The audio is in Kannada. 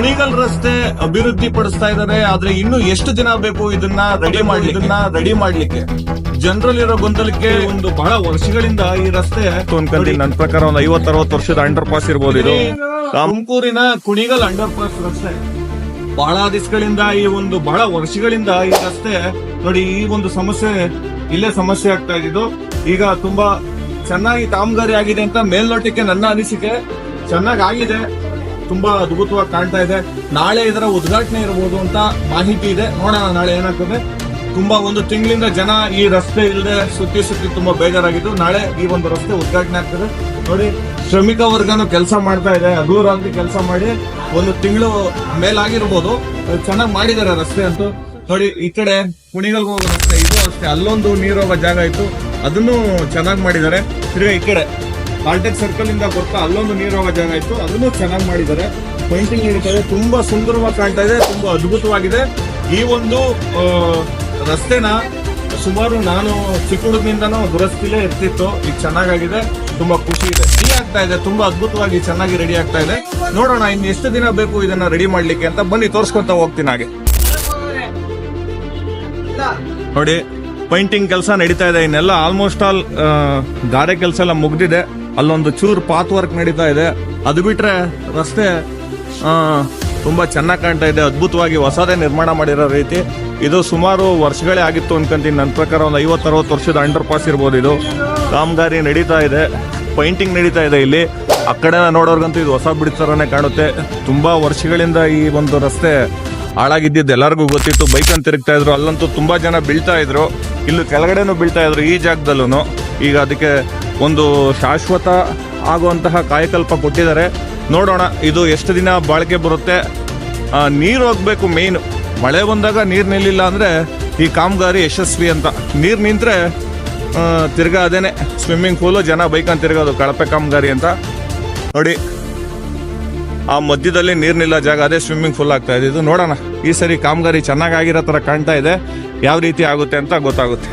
ಕುಣಿಗಲ್ ರಸ್ತೆ ಅಭಿವೃದ್ಧಿ ಪಡಿಸ್ತಾ ಇದಾರೆ ಆದ್ರೆ ಇನ್ನು ಎಷ್ಟು ದಿನ ಬೇಕು ಇದನ್ನ ರೆಡಿ ಮಾಡಿ ಇದನ್ನ ರೆಡಿ ಮಾಡ್ಲಿಕ್ಕೆ? ಜನರಲ್ಲಿರೋ ಗೊಂದಲಕ್ಕೆ ಒಂದು ಬಹಳ ವರ್ಷಗಳಿಂದ ಈ ರಸ್ತೆ ನನ್ನ ಪ್ರಕಾರ ಒಂದು ಐವತ್ತರವತ್ತು ವರ್ಷದ ಅಂಡರ್ ಪಾಸ್ ಇರ್ಬೋದು ಇದು. ತುಮಕೂರಿನ ಕುಣಿಗಲ್ ಅಂಡರ್ ಪಾಸ್ ರಸ್ತೆ. ಬಹಳ ದಿಸ್ಗಳಿಂದ ಈ ಒಂದು ಬಹಳ ವರ್ಷಗಳಿಂದ ಈ ರಸ್ತೆ ನೋಡಿ ಈ ಒಂದು ಸಮಸ್ಯೆ ಇಲ್ಲೇ ಸಮಸ್ಯೆ ಆಗ್ತಾ ಇದ್ದು ಈಗ ತುಂಬಾ ಚೆನ್ನಾಗಿ ಕಾಮಗಾರಿ ಆಗಿದೆ ಅಂತ ಮೇಲ್ನೋಟಕ್ಕೆ ನನ್ನ ಅನಿಸಿಕೆ. ಚೆನ್ನಾಗಿ ಆಗಿದೆ. ತುಂಬಾ ಅದ್ಭುತವಾಗಿ ಕಾಣ್ತಾ ಇದೆ. ನಾಳೆ ಇದರ ಉದ್ಘಾಟನೆ ಇರಬಹುದು ಅಂತ ಮಾಹಿತಿ ಇದೆ. ನೋಡೋಣ ನಾಳೆ ಏನಾಗ್ತದೆ. ತುಂಬಾ ಒಂದು ತಿಂಗಳಿಂದ ಜನ ಈ ರಸ್ತೆ ಇಲ್ಲದೆ ಸುತ್ತಿ ಸುತ್ತಿ ತುಂಬಾ ಬೇಜಾರಾಗಿದ್ದು ನಾಳೆ ಈ ಒಂದು ರಸ್ತೆ ಉದ್ಘಾಟನೆ ಆಗ್ತದೆ. ನೋಡಿ, ಶ್ರಮಿಕ ವರ್ಗನು ಕೆಲಸ ಮಾಡ್ತಾ ಇದೆ. ಹಗೂರಾಗಿ ಕೆಲಸ ಮಾಡಿ ಒಂದು ತಿಂಗಳು ಮೇಲಾಗಿರ್ಬೋದು. ಚೆನ್ನಾಗಿ ಮಾಡಿದ್ದಾರೆ ರಸ್ತೆ ಅಂತೂ. ನೋಡಿ, ಈ ಕಡೆ ಕುಣಿಗಲ್ ಹೋಗೋ ರಸ್ತೆ ಇದು ಅಷ್ಟೇ. ಅಲ್ಲೊಂದು ನೀರು ಹೋಗೋ ಜಾಗ ಇತ್ತು. ಅದನ್ನು ಚೆನ್ನಾಗಿ ಮಾಡಿದ್ದಾರೆ. ತಿರ್ಗಾ ಈ ಕಡೆ. ಕಾಲ್ಟೆಕ್ ಸರ್ಕಲ್ ಇಂದ ಗೊತ್ತಾ ಅಲ್ಲೊಂದು ನೀರು ಹೋಗೋ ಜಾಗ ಇತ್ತು. ಅದನ್ನು ಚೆನ್ನಾಗಿ ಮಾಡಿದ್ದಾರೆ. ಪೇಂಟಿಂಗ್ ಇದೆ ತುಂಬಾ ಸುಂದರವಾಗಿ ಕಾಣ್ತಾ ಇದೆ. ತುಂಬಾ ಅದ್ಭುತವಾಗಿದೆ. ಈ ಒಂದು ರಸ್ತೆನ ಸುಮಾರು ನಾನು ಚಿಕ್ಕ ಹುಡುಗಿನಿಂದನೂ ದುರಸ್ತಿಲೇ ಇರ್ತಿತ್ತು. ಈಗ ಚೆನ್ನಾಗಾಗಿದೆ. ತುಂಬಾ ಖುಷಿ ಇದೆ. ರೆಡಿ ಆಗ್ತಾ ಇದೆ. ತುಂಬಾ ಅದ್ಭುತವಾಗಿ ಚೆನ್ನಾಗಿ ರೆಡಿ ಆಗ್ತಾ ಇದೆ. ನೋಡೋಣ, ಇನ್ನು ಎಷ್ಟು ದಿನ ಬೇಕು ಇದನ್ನ ರೆಡಿ ಮಾಡ್ಲಿಕ್ಕೆ ಅಂತ ಬನ್ನಿ, ತೋರಿಸ್ಕೊತಾ ಹೋಗ್ತೀನಿ ಹಾಗೆ. ನೋಡಿ ಪೈಂಟಿಂಗ್ ಕೆಲಸ ನಡೀತಾ ಇದೆ. ಇನ್ನೆಲ್ಲ ಆಲ್ಮೋಸ್ಟ್ ಆಲ್ ಗಾರೆ ಕೆಲಸ ಎಲ್ಲ ಮುಗ್ದಿದೆ. ಅಲ್ಲೊಂದು ಚೂರು ಪಾತ್ ವರ್ಕ್ ನಡೀತಾ ಇದೆ. ಅದು ಬಿಟ್ರೆ ರಸ್ತೆ ತುಂಬಾ ಚೆನ್ನಾಗಿ ಕಾಣ್ತಾ ಇದೆ. ಅದ್ಭುತವಾಗಿ ಹೊಸದೇ ನಿರ್ಮಾಣ ಮಾಡಿರೋ ರೀತಿ. ಇದು ಸುಮಾರು ವರ್ಷಗಳೇ ಆಗಿತ್ತು ಅನ್ಕೊಂತೀನಿ. ನನ್ನ ಪ್ರಕಾರ ಒಂದು ಐವತ್ತು ಅರವತ್ತು ವರ್ಷದ ಅಂಡರ್ ಪಾಸ್ ಇರ್ಬೋದು ಇದು. ಕಾಮಗಾರಿ ನಡೀತಾ ಇದೆ. ಪೈಂಟಿಂಗ್ ನಡೀತಾ ಇದೆ ಇಲ್ಲಿ. ಆ ಕಡೆ ನೋಡೋರ್ಗಂತೂ ಇದು ಹೊಸ ಬಿಡಿ ಥರನೇ ಕಾಣುತ್ತೆ. ತುಂಬಾ ವರ್ಷಗಳಿಂದ ಈ ಒಂದು ರಸ್ತೆ ಹಾಳಾಗಿದ್ದಿದ್ದು ಎಲ್ಲರಿಗೂ ಗೊತ್ತಿತ್ತು. ಬೈಕ್ ಅಂತ ತಿರುಗ್ತಾ ಇದ್ರು. ಅಲ್ಲಂತೂ ತುಂಬಾ ಜನ ಬೀಳ್ತಾ ಇದ್ರು. ಇಲ್ಲೂ ಕೆಳಗಡೆನೂ ಬೀಳ್ತಾ ಇದ್ರು. ಈ ಜಾಗದಲ್ಲೂ ಈಗ ಅದಕ್ಕೆ ಒಂದು ಶಾಶ್ವತ ಆಗುವಂತಹ ಕಾಯಕಲ್ಪ ಕೊಟ್ಟಿದ್ದಾರೆ. ನೋಡೋಣ, ಇದು ಎಷ್ಟು ದಿನ ಬಾಳಿಕೆ ಬರುತ್ತೆ. ನೀರು ಹೋಗಬೇಕು ಮೇನ್ ಮಳೆ ಬಂದಾಗ ನೀರು ನಿಲ್ಲಿಲ್ಲ ಅಂದರೆ ಈ ಕಾಮಗಾರಿ ಯಶಸ್ವಿ ಅಂತ. ನೀರು ನಿಂತರೆ ತಿರ್ಗಾ ಅದೇನೆ ಸ್ವಿಮ್ಮಿಂಗ್ ಪೂಲು ಜನ ಬೈಕ್ ಅಂತ ತಿರ್ಗೋದು, ಕಳಪೆ ಕಾಮಗಾರಿ ಅಂತ. ನೋಡಿ, ಆ ಮಧ್ಯದಲ್ಲಿ ನೀರು ನಿಲ್ಲ ಜಾಗ ಅದೇ ಸ್ವಿಮ್ಮಿಂಗ್ ಫುಲ್ ಆಗ್ತಾ ಇದೆ. ಇದು ನೋಡೋಣ, ಈ ಸರಿ ಕಾಮಗಾರಿ ಚೆನ್ನಾಗಿ ಆಗಿರೋ ತರ ಕಾಣ್ತಾ ಇದೆ. ಯಾವ ರೀತಿ ಆಗುತ್ತೆ ಅಂತ ಗೊತ್ತಾಗುತ್ತೆ.